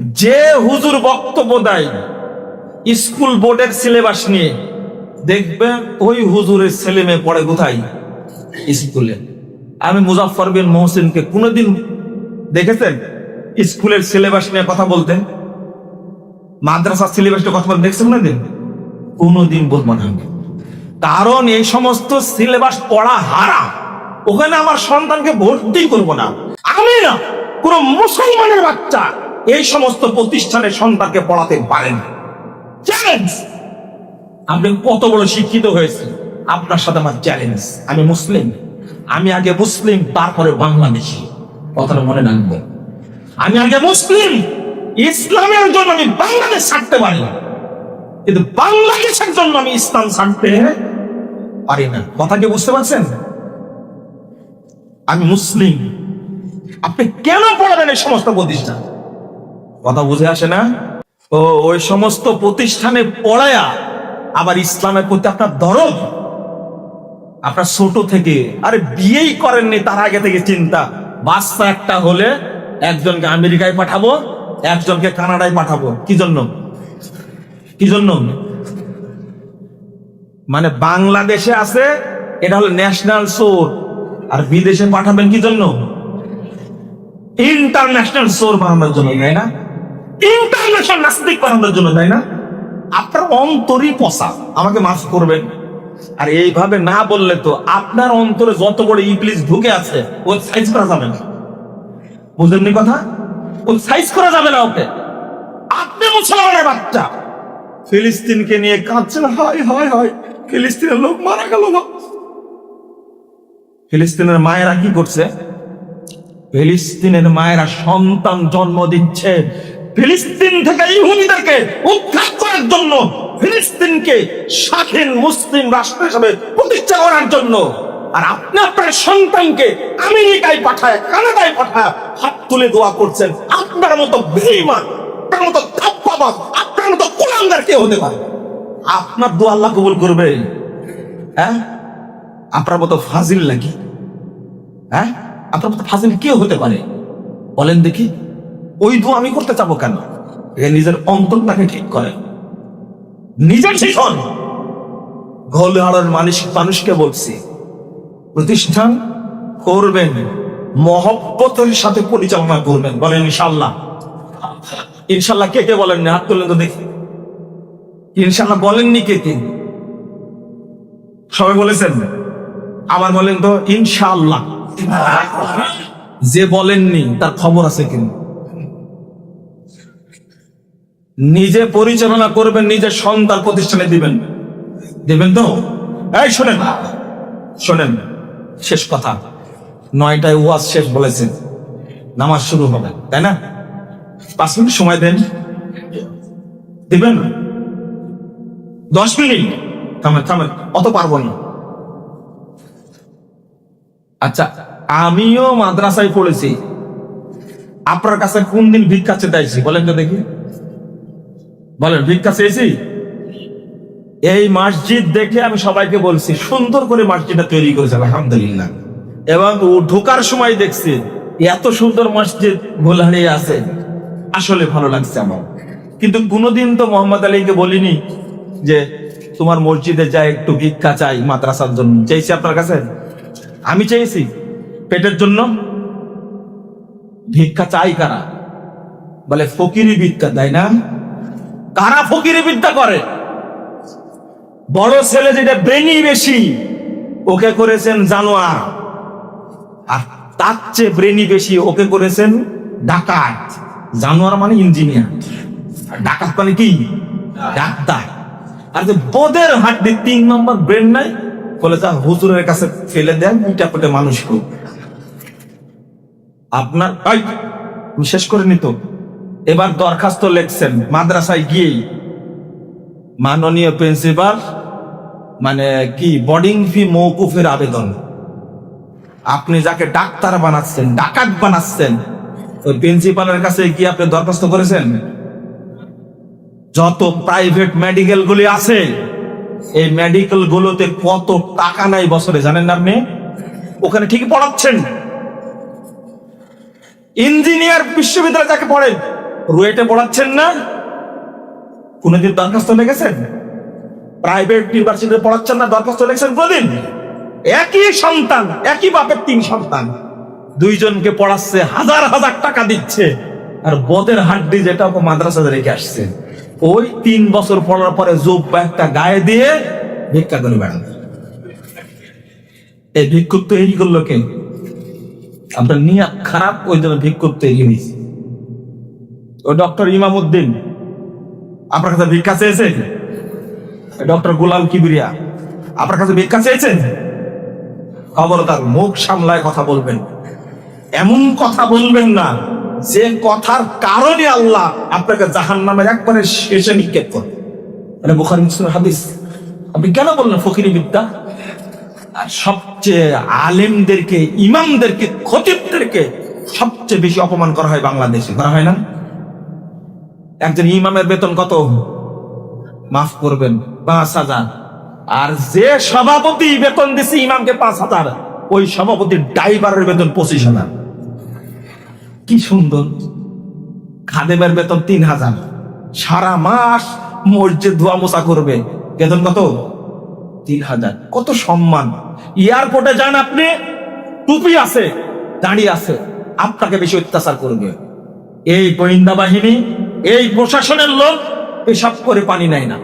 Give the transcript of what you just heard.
যে হুজুর বক্তব্য দেয়, স্কুল বোর্ডের সিলেবাস নিয়ে, দেখবে ওই হুজুরের ছেলে মেয়ে পড়ে কোথায়? স্কুলে। আমি মুজাফর বিন মোহসিনকে কোনোদিন দেখেছেন? স্কুলের সিলেবাস নিয়ে কথা বলতেন? মাদ্রাসার সিলেবাস নিয়ে কথা বলতে দেখছেন কোনোদিন? কোনোদিন বলব না। কারণ এই সমস্ত সিলেবাস পড়া হারা। ওখানে আমার সন্তানকে ভর্তি করব না। আমি না, কোন মুসলমানের বাচ্চা। এই সমস্ত প্রতিষ্ঠানে সন্তানকে পড়াতে পারেন। চ্যালেঞ্জ আপনি কত বড় শিক্ষিত হয়েছে। আপনার সাথে আমার চ্যালেঞ্জ আমি মুসলিম। আমি আগে মুসলিম, তারপরে বাংলাদেশি। কথাটা মনে রাখবেন আমি আগে মুসলিম। ইসলামের জন্য আমি বাংলাদেশ ছাড়তে পারি না। কিন্তু বাংলাদেশের জন্য আমি ইসলাম ছাড়তে পারি না। কথা কি বুঝতে পারছেন? আমি মুসলিম। আপনি কেন পড়াবেন এই সমস্ত প্রতিষ্ঠান? কথা বুঝে আসে না? ও, ওই সমস্ত প্রতিষ্ঠানে পড়ায়া আবার ইসলামের প্রতি আপনার দরদ? আপনার ছোট থেকে, আরে বিয়েই করেননি তার আগে থেকে চিন্তা। বাচ্চা একটা হলে একজনকে আমেরিকায় পাঠাবো, একজনকে কানাডায় পাঠাবো। কি জন্য? কি জন্য? মানে বাংলাদেশে আছে, এটা হলো ন্যাশনাল সোর আর বিদেশে পাঠাবেন কি জন্য? ইন্টারন্যাশনাল সোর বানানোর জন্য, তাই না? ইন্টারন্যাশনাল নাস্তিক বানানোর জন্য, তাই না? আপনার অন্তরই আমাকে মাফ করবেন। আর এইভাবে না বললে তো আপনার অন্তরে যত বড় ইবলিস ঢুকে আছে ও সাইজ করা যাবে না। বুঝলেননি কথা? ও সাইজ করা যাবে না ওকে। আপনি মুসলমানের বাচ্চা। ফিলিস্তিনকে নিয়ে কাঁদছেন, হয় হয় হয়। ফিলিস্তিনের লোক মারা গেল ফিলিস্তিনের মায়েরা কি করছে? ফিলিস্তিনের মায়েরা সন্তান জন্ম দিচ্ছে। ফিলিস্তিন থেকে ইহুদিদেরকে উদ্ধার করার জন্য ফিলিস্তিনকে স্বাধীন মুসলিম রাষ্ট্র হিসেবে প্রতিষ্ঠা করার জন্য। আর আপনি আপনার সন্তানকে আমেরিকায় পাঠায়, কানাডায় পাঠায়, হাত তুলে দোয়া করছেন। আপনার মতো বেইমান আপনার মতো ধাপ্পাবাজ, আপনার মতো কোরআনদার কে হতে পারে। আপনার দোয়া আল্লাহ কবুল করবে। হ্যাঁ? আপনার মতো ফাজিল নাকি? হ্যাঁ? আপনার মতো ফাজিল কে হতে পারে। বলেন দেখি। ওই দোয়া আমি করতে চাবো কেন? নিজের অন্তরটাকে ঠিক করে। নিজের ঘোলহাড়ের মানুষ মানুষকে বলছি, প্রতিষ্ঠান করবেন, মহব্বতের সাথে পরিচালনা করবেন, বলেন ইনশাল্লাহ ইনশাল্লাহ কে কে বলেন হাত তুলেন তো দেখি। ইনশাল্লাহ বলেননি কে কে? সবাই বলেছেন? আবার বলেন তো ইনশাল্লাহ যে বলেননি, তার খবর আছে কিন্তু নিজে পরিচালনা করবেন, নিজের সন্তান প্রতিষ্ঠানে দিবেন। দিবেন তো? এই শোনেন শোনেন, শেষ কথা। নয়টায় ওয়াজ শেষ বলেছেন। নামাজ শুরু হবে, তাই না? পাঁচ মিনিট সময় দেন। দিবেন? দশ মিনিট? থামেন থামেন অত পারব না। আচ্ছা আমিও মাদ্রাসায় পড়েছি। আপনার কাছে কোন দিন ভিক্ষা চেতাইছি বলেন তো দেখি। বলেন, ভিক্ষা চেয়েছি? এই মসজিদ দেখে আমি সবাইকে বলছি, সুন্দর করে মসজিদটা তৈরি করেছে, আলহামদুলিল্লাহ। এবং ঢোকার সময় দেখছি, এত সুন্দর মসজিদ গোলহাড়িয়ে আছে। আসলে ভালো লাগছে আমার। কিন্তু কোনোদিন তো মোহাম্মদ আলীকে বলিনি যে, তোমার মসজিদে যাই একটু ভিক্ষা চাই মাদ্রাসার জন্য। চাইছি আপনার কাছে? আমি চেয়েছি। পেটের জন্য? ভিক্ষা চাই কারা? বলে, ফকিরি ভিক্ষা, তাই না? কারা ফকিরি বিদ্যা করে? বড় ছেলে যেটা ব্রেনি বেশি, ওকে করেছেন জানোয়ার। আর তার চেয়ে ব্রেনি বেশি ওকে করেছেন ডাকাত। জানোয়ার মানে ইঞ্জিনিয়ার। ডাকাত মানে কি? ডাক্তার। আর যে বোধের হাড্ডি তিন নম্বর ব্রেন নাই, বলে তা হুজুরের কাছে ফেলে দেন পিটা পেটে মানুষ হোক আপনার শেষ করে নিত এবার দরখাস্ত লেখছেন, মাদ্রাসায় গিয়েই। মাননীয় প্রিন্সিপাল মানে কি বোর্ডিং ফি মৌকুফের আবেদন। আপনি যাকে ডাক্তার বানাচ্ছেন, ডাকাত বানাচ্ছেন, ওই প্রিন্সিপালের কাছে কি আপনি দরখাস্ত করেছেন? যত প্রাইভেট মেডিকেল গুলি আছে, এই মেডিকেল গুলোতে কত টাকা নাই বছরে, জানেন না আপনি? ওখানে ঠিকই পড়াচ্ছেন। ইঞ্জিনিয়ার বিশ্ববিদ্যালয়ে যাকে পড়েন রুয়েটে পড়াচ্ছেন না? কোনোদিন দরখাস্ত লেগেছেন প্রাইভেট ইউনিভার্সিটিতে পড়াচ্ছেন না, দরখাস্ত লেগেছেন কোনদিন? একই সন্তান, একই বাপের তিন সন্তান। দুইজনকে পড়াচ্ছে, হাজার হাজার টাকা দিচ্ছে। আর বদের হাড্ডি যেটা মাদ্রাসাতে রেখে আসছে। ওই তিন বছর পড়ার পরে জোব একটা গায়ে দিয়ে ভিক্ষা করে বেড়ান এই ভিক্ষুক তৈরি করল কে? আপনার নিয়ে খারাপ, ওই জন্য ভিক্ষুক তৈরি হয়েছে ও ডক্টর ইমামউদ্দিন আপনার কাছে ভিক্ষা চেয়েছেন ডক্টর গোলাম কিবরিয়া, আপনার কাছে ভিক্ষা চেয়েছেন? খবরদার মুখ সামলায় কথা বলবেন। এমন কথা বলবেন না, যে কথার কারণে আল্লাহ আপনাকে জাহান নামের একবারে শেষে নিক্ষেপ করে মানে বুখারি মুসলিম হাদিস। আপনি কেন বললেন ফকিরি বিদ্যা? আর সবচেয়ে আলেমদেরকে, ইমামদেরকে, খতিবদেরকে সবচেয়ে বেশি অপমান করা হয় বাংলাদেশে। করা হয় না? একজন ইমামের বেতন কত? মাফ করবেন, পাঁচ হাজার। আর যে সভাপতি বেতন দিছে ইমামকে পাঁচ হাজার, ওই সভাপতির ড্রাইভারের বেতন পঁচিশ হাজার। কি সুন্দর। খাদেমের বেতন তিন হাজার। সারা মাস মসজিদ ধোয়া মোছা করবে। বেতন কত? তিন হাজার। কত সম্মান। এয়ারপোর্টে যান আপনি, টুপি আছে দাঁড়িয়ে আছে, আপনাকে বেশি অত্যাচার করবে। এই গোয়েন্দা বাহিনী এই প্রশাসনের লোক পেশাব করে পানি নেয় না।